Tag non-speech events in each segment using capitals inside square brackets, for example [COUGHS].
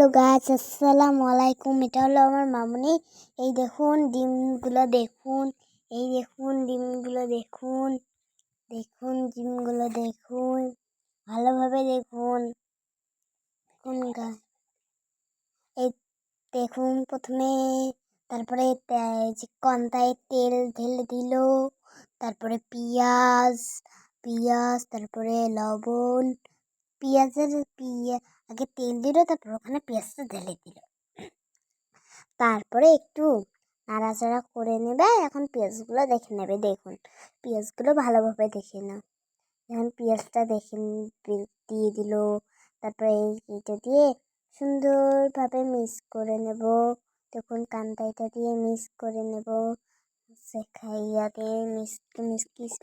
Hello গাছ আসসালামু আলাইকুম। এটা হলো আমার মামনি। এই দেখুন, ডিমগুলো দেখুন, এই দেখুন, ডিমগুলো দেখুন দেখুন, ডিমগুলো দেখুন, ভালোভাবে দেখুন। দেখুন গাছ এই দেখুন প্রথমে, তারপরে কন্তায় তেল ঢেলে দিল, তারপরে পেঁয়াজ পেঁয়াজ, তারপরে লবণ পেঁয়াজের পিয়া আগে তেল দিল তারপর ওখানে পেঁয়াজটা ঢেলে দিল। তারপরে একটু নাড়াচাড়া করে নেবে, এখন পেঁয়াজগুলো দেখে নেবে। দেখুন, পেঁয়াজগুলো ভালোভাবে দেখে নাও। এখন পেঁয়াজটা দেখে দিয়ে দিল। তারপরে এই এটা দিয়ে সুন্দরভাবে মিক্স করে নেব। দেখুন কান্তাইটা দিয়ে মিক্স করে নেব। সেখাইয়াতে মিক্স মিক্স।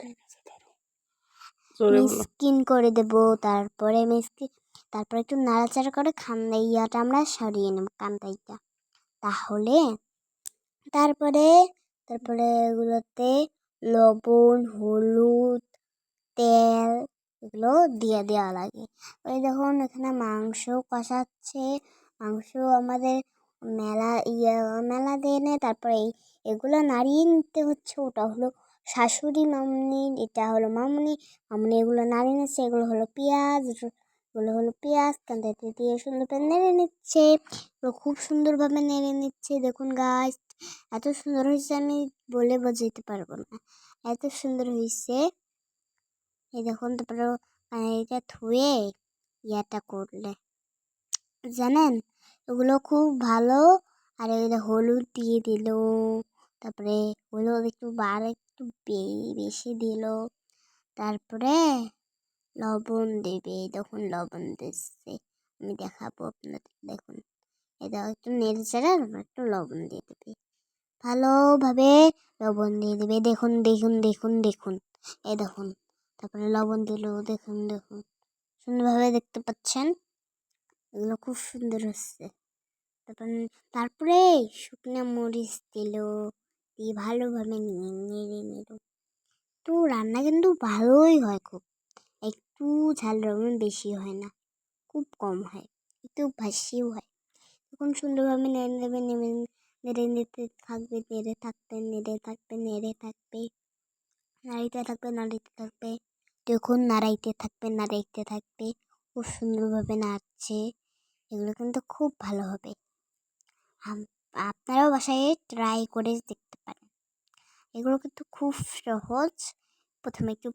মিসকিন করে দেব, তারপরে মিসকি, তারপরে একটু নাড়াচাড়া করে খান্দা ইয়াটা আমরা সরিয়ে নেব, কান্দাইটা। তাহলে তারপরে তারপরে এগুলোতে লবণ, হলুদ, তেল এগুলো দিয়ে দেওয়া লাগে। ওই দেখুন, এখানে মাংস কষাচ্ছে মাংস আমাদের মেলা ইয়ে মেলা দিয়ে নে, তারপরে এগুলো নাড়িয়ে নিতে হচ্ছে, ওটা হলো শাশুড়ি, মামনি, এটা হলো মামনি মামনি এগুলো নাড়িয়ে নিচ্ছে, এগুলো হলো পেঁয়াজ, এগুলো হলো পেঁয়াজ কান্দাতে দিয়ে সুন্দরভাবে নেড়ে নিচ্ছে, এগুলো খুব সুন্দরভাবে নেড়ে নিচ্ছে। দেখুন গাছ এত সুন্দর হয়েছে, আমি বলে বোঝাইতে পারব না। এত সুন্দর হয়েছে। এই দেখুন, তারপরে এটা ধুয়ে ইয়াটা করলে। জানেন? এগুলো খুব ভালো। আর এই হলুদ দিয়ে দিল। তারপরে হলুদ একটু বার একটু বেশি দিল। তারপরে লবণ দেবে দেখুন লবণ দিচ্ছে। আমি দেখাবো আপনাদের, দেখুন। এটা একটু নেড়ে চেড়ে একটু লবণ দিয়ে দেবে। ভালোভাবে লবণ দিয়ে দেবে। দেখুন দেখুন দেখুন দেখুন। এই দেখুন, তারপরে লবণ দিল, দেখুন দেখুন। সুন্দরভাবে দেখতে পাচ্ছেন? এগুলো খুব সুন্দর হচ্ছে। তারপরে শুকনো মরিচ দিল। দিয়ে ভালোভাবে নেড়ে নিল তো রান্না কিন্তু ভালোই হয় খুব। একটু ঝাল রকম বেশি হয় না, খুব কম হয়, একটু ভাসিও হয়। তখন সুন্দরভাবে নেড়ে নেবে নেড়ে নেড়ে নিতে থাকবে, নেড়ে থাকবে নেড়ে থাকবে নেড়ে থাকবে নাড়িতে থাকবে নাড়িতে থাকবে, যখন নাড়াইতে থাকবে নাড়াইতে থাকবে, খুব সুন্দরভাবে নাড়ছে, এগুলো কিন্তু খুব ভালো হবে। আপনারাও বাসায় ট্রাই করে দেখতে পারেন। এগুলো কিন্তু খুব সহজ। প্রথমে একটু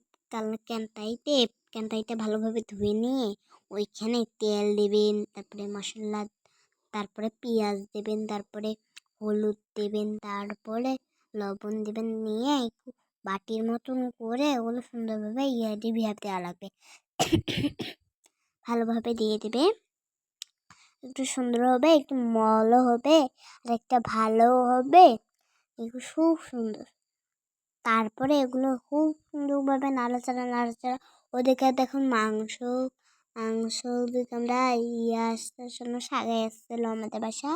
ক্যান্টাইতে ক্যান্টাইটা ভালোভাবে ধুয়ে নিয়ে ওইখানে তেল দেবেন, তারপরে মশলা, তারপরে পেঁয়াজ দেবেন, তারপরে হলুদ দেবেন, তারপরে লবণ দেবেন, নিয়ে একটু বাটির মতন করে ওগুলো সুন্দরভাবে ইয়ে ডিভিয়ার দেওয়া লাগবে। [COUGHS] ভালোভাবে দিয়ে দেবে একটু সুন্দর হবে, একটু মলও হবে, আর একটা ভালো হবে। এগুলো খুব সুন্দর। তারপরে এগুলো খুব সুন্দরভাবে নাড়াচাড়া নাড়াচাড়া। ওদিকে দেখুন মাংস মাংস ওদিকে আমরা ইয়ে আসার জন্য সাগে এসেছিল আমাদের বাসা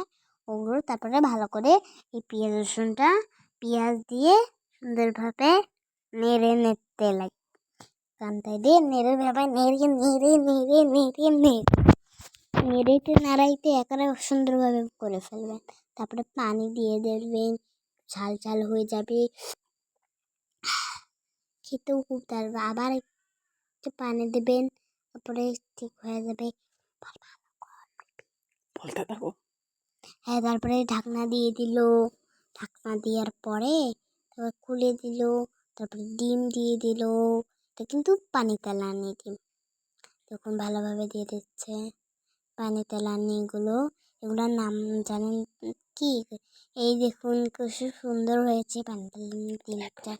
ওগুলো তারপরে ভালো করে এই পেঁয়াজ, রসুনটা পেঁয়াজ দিয়ে সুন্দরভাবে নেড়ে নিতে লাগে। কান্তায় দিয়ে নেড়ে, ভাবে নেড়ে নেড়ে নেড়ে নেড়ে নেড়ে। নেড়েতে নাড়াইতে একেবারে সুন্দরভাবে করে ফেলবেন। তারপরে পানি দিয়ে দেবেন ঝাল ঝাল হয়ে যাবে। খেতেও খুব দারুণ আবার একটু পানি দেবেন তারপরে ঠিক হয়ে যাবে। বলতে থাকো। হ্যাঁ তারপরে ঢাকনা দিয়ে দিল। ঢাকনা দেওয়ার পরে তারপর খুলে দিল তারপরে ডিম দিয়ে দিল। এটা কিন্তু পানি তেলানি ডিম। তখন ভালোভাবে দিয়ে দিচ্ছে। পানি তেলানিগুলো এগুলোর নাম জানেন কি? এই দেখুন খুব সুন্দর হয়েছে পানি তেলানি ডিমটা